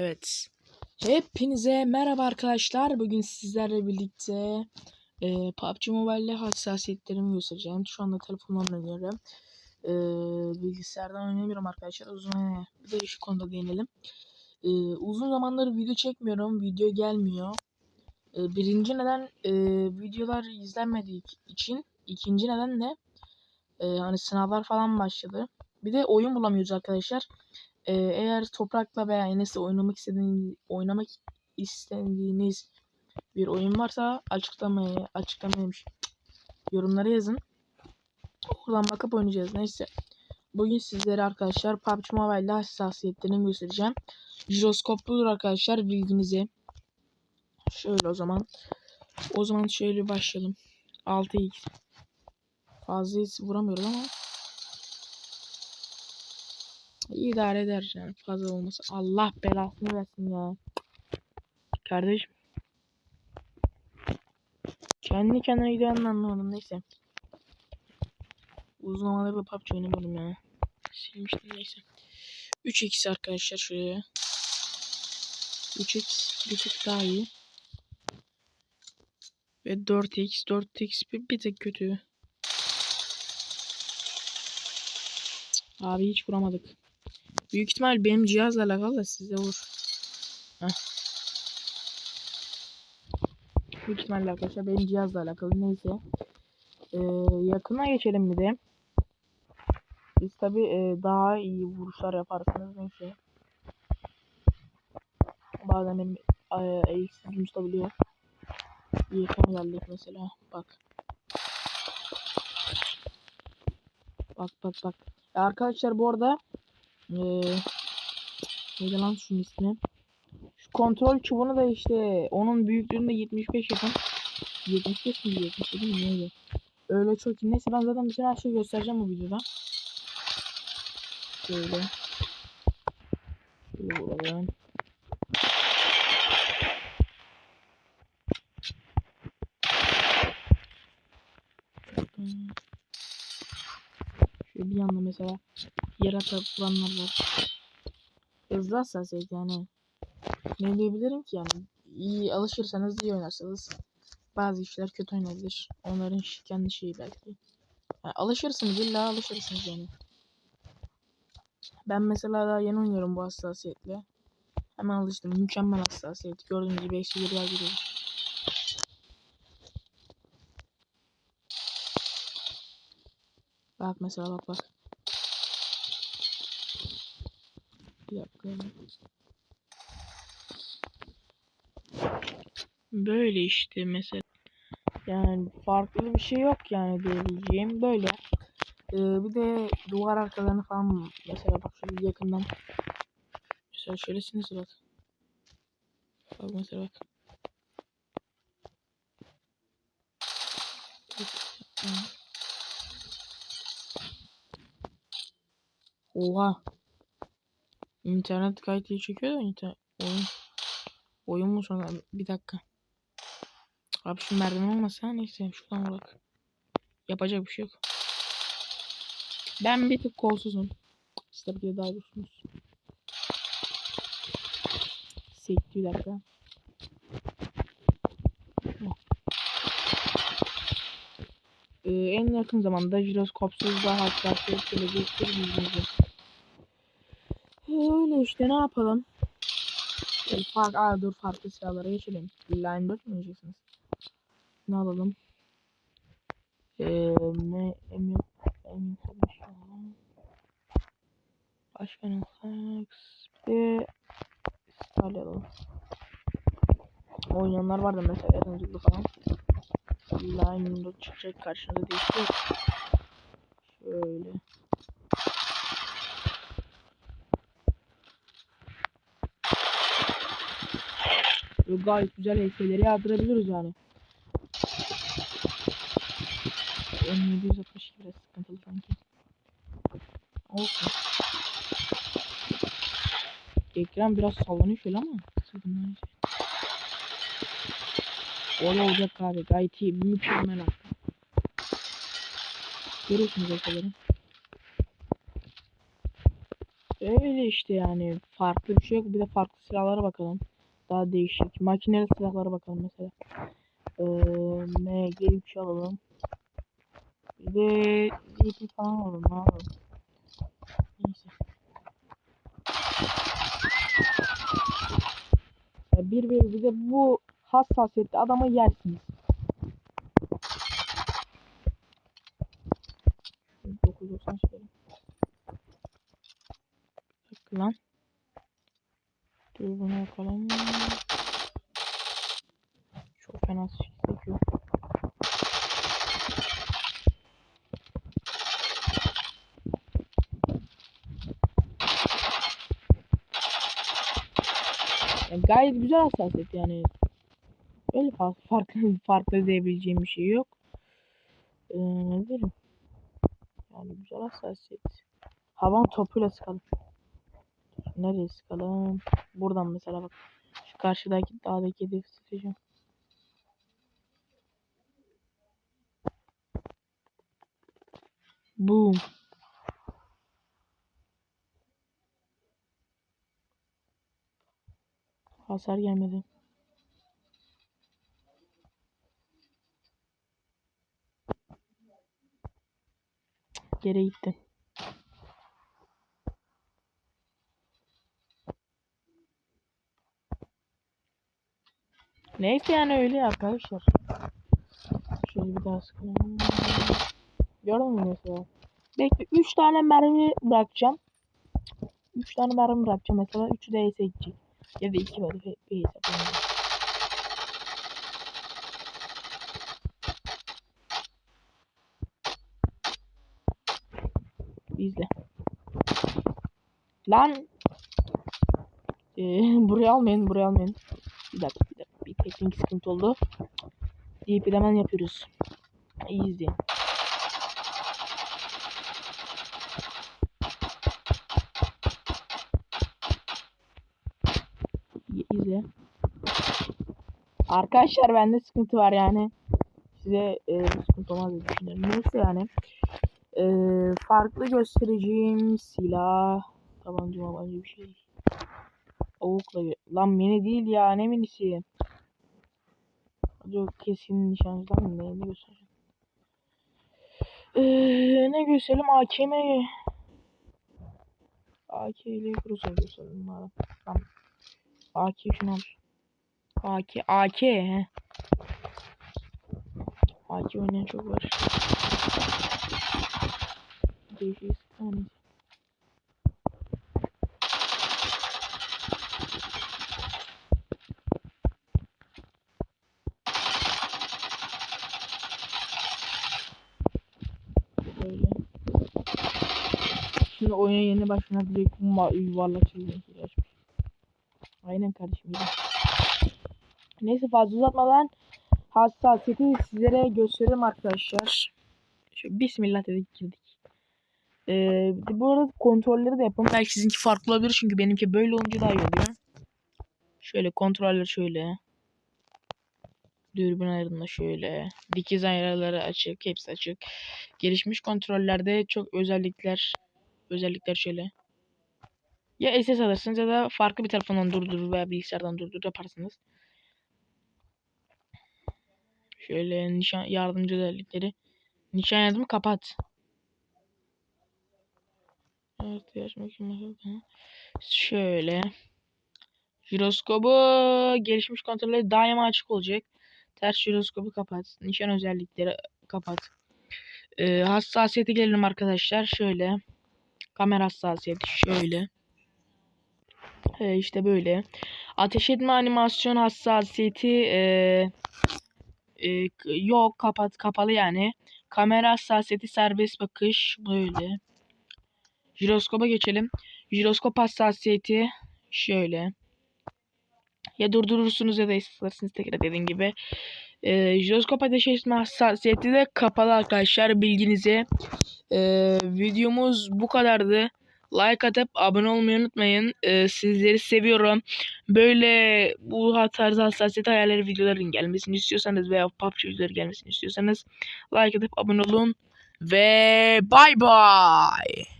Evet. Hepinize merhaba arkadaşlar. Bugün sizlerle birlikte e, PUBG Mobile'le hassasiyetlerimi göstereceğim. Şu anda telefonumdan oynuyorum. E, bilgisayardan oynamıyorum arkadaşlar. Uzun bir de şu konuda değinelim. E, uzun zamandır video çekmiyorum. Video gelmiyor. E, birinci neden e, videolar izlenmediği için. ikinci neden de e, hani sınavlar falan başladı. Bir de oyun bulamıyoruz arkadaşlar. Ee, eğer Toprak'la veya Enes'le oynamak istediğiniz, oynamak istediğiniz bir oyun varsa açıklamaya açıklamaymış. Yorumlara yazın. Oradan bakıp oynayacağız. Neyse. Bugün sizlere arkadaşlar PUBG Mobile'de hassasiyetlerini göstereceğim. Jiroskopludur arkadaşlar bilginize. Şöyle o zaman. O zaman şöyle başlayalım. 6x. Fazla hiç vuramıyoruz ama. İdare eder yani fazla olmasa. Allah belasını versin ya. Kardeşim. Kendi kendine gidenin anlamadım neyse. Uzun zamandır bir PUBG oynamadım ya. Silmiştim neyse. 3x arkadaşlar şuraya. 3x bir tık daha iyi. Ve 4x 4x bir, bir tık kötü. Abi hiç vuramadık. Büyük ihtimal benim cihazla alakalı da size vur. Heh. Büyük ihtimalle arkadaşlar benim cihazla alakalı neyse. Ee, yakına geçelim bir de. Biz tabi e, daha iyi vuruşlar yaparsınız neyse. Bazen benim e, tutabiliyor. Yakın geldik mesela. Bak. Bak bak bak. Arkadaşlar bu arada ee, neydi lan şunun ismi? Şu kontrol çubuğunu da işte onun büyüklüğünde 75 yapın. 75 mi 77 mi neydi? Öyle çok iyi. Neyse ben zaten bütün her şeyi göstereceğim bu videoda. Şöyle. Şöyle bulalım. Şöyle bir yanda mesela yer atılanlar var. Hızlı hassasiyet yani. Ne diyebilirim ki yani. İyi alışırsanız iyi oynarsanız bazı işler kötü oynayabilir. Onların kendi şeyi belki. Yani alışırsınız illa alışırsınız yani. Ben mesela daha yeni oynuyorum bu hassasiyetle. Hemen alıştım. Mükemmel hassasiyet. Gördüğünüz gibi eksi bir giriyoruz. Bak mesela bak bak. Dakika. Böyle işte mesela. Yani farklı bir şey yok yani diyebileceğim. Böyle. Ee, bir de duvar arkalarını falan mesela bak şöyle yakından. Mesela şöylesine bak. Bak mesela bak. Oha. İnternet gayet iyi çekiyor da internet oyun. Oyun mu sonra bir dakika. Abi şu merdiven olmasa neyse şuradan bak. Yapacak bir şey yok. Ben bir tık kolsuzum. Tabii ki de daha güçlüsünüz. Sekti bir dakika. Ee, en yakın zamanda jiroskopsuz daha hassasiyet gelecektir bilginize. Öyle ne yapalım. E, fark, aa, dur farklı silahlara geçelim. Line 4 mü yiyeceksiniz? Ne alalım? Eee ne emin bir alalım. Başka ne? Bir Stalya alalım. Oynayanlar vardı mesela Erencil'de falan. Line 4 çıkacak karşınıza değişiyor. Şöyle. Gayet güzel heykelleri yağdırabiliriz yani. M762 biraz sıkıntılı sanki. Olsun. Ekran biraz sallanıyor şöyle ama sıkıntı Öyle olacak abi gayet iyi mükemmel hatta. Görüyorsunuz heykelleri. Öyle işte yani. Farklı bir şey yok. Bir de farklı silahlara bakalım. Daha değişik. Makineli silahlara bakalım mesela. Ee, MG3 alalım. Bir de DP falan alalım. Ne alalım? Neyse. Ya bir bir bir de bu hassasiyette adamı yersiniz. 990 şöyle. Lan. Dur bunu yapalım. Çok fena sekiyor. Yani gayet güzel hassasiyet yani. Öyle farklı farklı, diyebileceğim bir şey yok. Ee, ne derim? Yani güzel hassasiyet. Havan topuyla sıkalım. Nereye sıkalım? Buradan mesela bak. Şu karşıdaki dağdaki hedefi sıkacağım. Boom. Hasar gelmedi. Geri gitti. Neyse yani öyle arkadaşlar. Şöyle bir daha sıkalım. Gördün mü mesela? Bekle 3 tane mermi bırakacağım. 3 tane mermi bırakacağım mesela. 3'ü de Ace'e gidecek. Ya da 2 var. Hesaplayalım. İzle. Lan. Ee, buraya almayın, buraya almayın. Bir dakika, teknik sıkıntı oldu. Deyip hemen yapıyoruz. İyi izleyin. İzle. Arkadaşlar bende sıkıntı var yani. Size e, sıkıntı olmaz diye düşünüyorum. Neyse yani. E, farklı göstereceğim silah. Tabanca mabanca bir şey. Avukla Lan mini değil ya ne minisi? Yok kesin nişancıdan mı ne, ne göstereceğim? Ee, ne gösterelim AKM AK ile Cruiser gösterelim bari. Tamam. AK şunu al. AK AK he. AK oynayan çok var. Değişik hani. Böyle. Şimdi oyuna yeni başına direkt yuvarlak çizgi açmış. Aynen kardeşim. Neyse fazla uzatmadan hassasiyeti sizlere göstereyim arkadaşlar. Şöyle bismillah dedik girdik. Ee, bu arada kontrolleri de yapalım. Belki sizinki farklı olabilir çünkü benimki böyle olunca daha iyi oluyor. Şöyle kontroller şöyle. Dürbün ayarında şöyle. Dikiz ayarları açık. Hepsi açık. Gelişmiş kontrollerde çok özellikler özellikler şöyle. Ya SS alırsınız ya da farklı bir telefondan durdurur veya bilgisayardan durdurur yaparsınız. Şöyle nişan yardımcı özellikleri. Nişan yardımı kapat. Evet Şöyle. Jiroskobu gelişmiş kontrolleri daima açık olacak. Ters jiroskobu kapat. Nişan özellikleri kapat. Ee, hassasiyete gelelim arkadaşlar. Şöyle. Kamera hassasiyeti şöyle. Ee, işte böyle. Ateş etme animasyon hassasiyeti ee, k- yok kapat kapalı yani. Kamera hassasiyeti serbest bakış böyle. Jiroskopa geçelim. Jiroskop hassasiyeti şöyle. Ya durdurursunuz ya da isterseniz tekrar dediğim gibi. Ee, jiroskop ateş hassasiyeti de kapalı arkadaşlar bilginize. Ee, videomuz bu kadardı. Like atıp abone olmayı unutmayın. Ee, sizleri seviyorum. Böyle bu tarz hassasiyet ayarları videoların gelmesini istiyorsanız veya PUBG videoları gelmesini istiyorsanız like atıp abone olun. Ve bye bye.